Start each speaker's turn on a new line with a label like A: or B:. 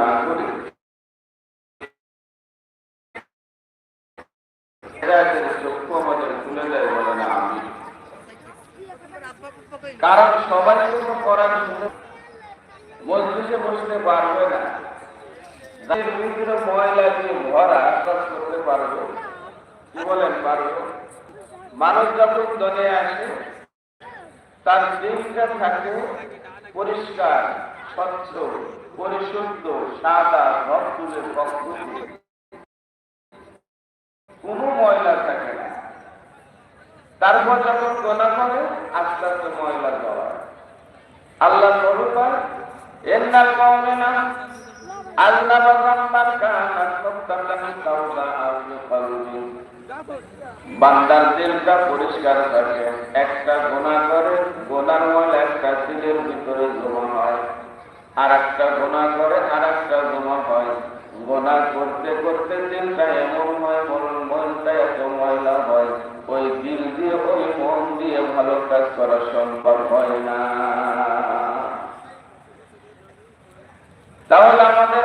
A: না করে কারণ সবাই করার শুনে বসতে পারবে না। ভিতরে ময়লা দিয়ে ভরা কাজ করতে পারব, কি বলেন পারব? মানুষ যখন দলে আসে, তার দিনটা থাকে পরিষ্কার, স্বচ্ছ, পরিশুদ্ধ, সাদা ভক্তুলের ভক্ত কোনো ময়লা থাকে না। তারপর যখন গোনা করে আস্তে আস্তে ময়লা দেওয়া আল্লাহ বলুন এন্নাল মুমিনা আল্লাহ বাগাম্বার কানা সত্তাকান তাওবা বান্দার দিলটা পরিষ্কার থাকে, একটা গোনা করে আর একটা গোনা করে আর একটা গোনা হয়। গোনা করতে করতে দিনটা এমন হয় মনটা এত ময়লা হয়। ওই দিল দিয়ে, ওই মন দিয়ে ভালো কাজ করা সম্ভব হয় না। তাহলে আমাদের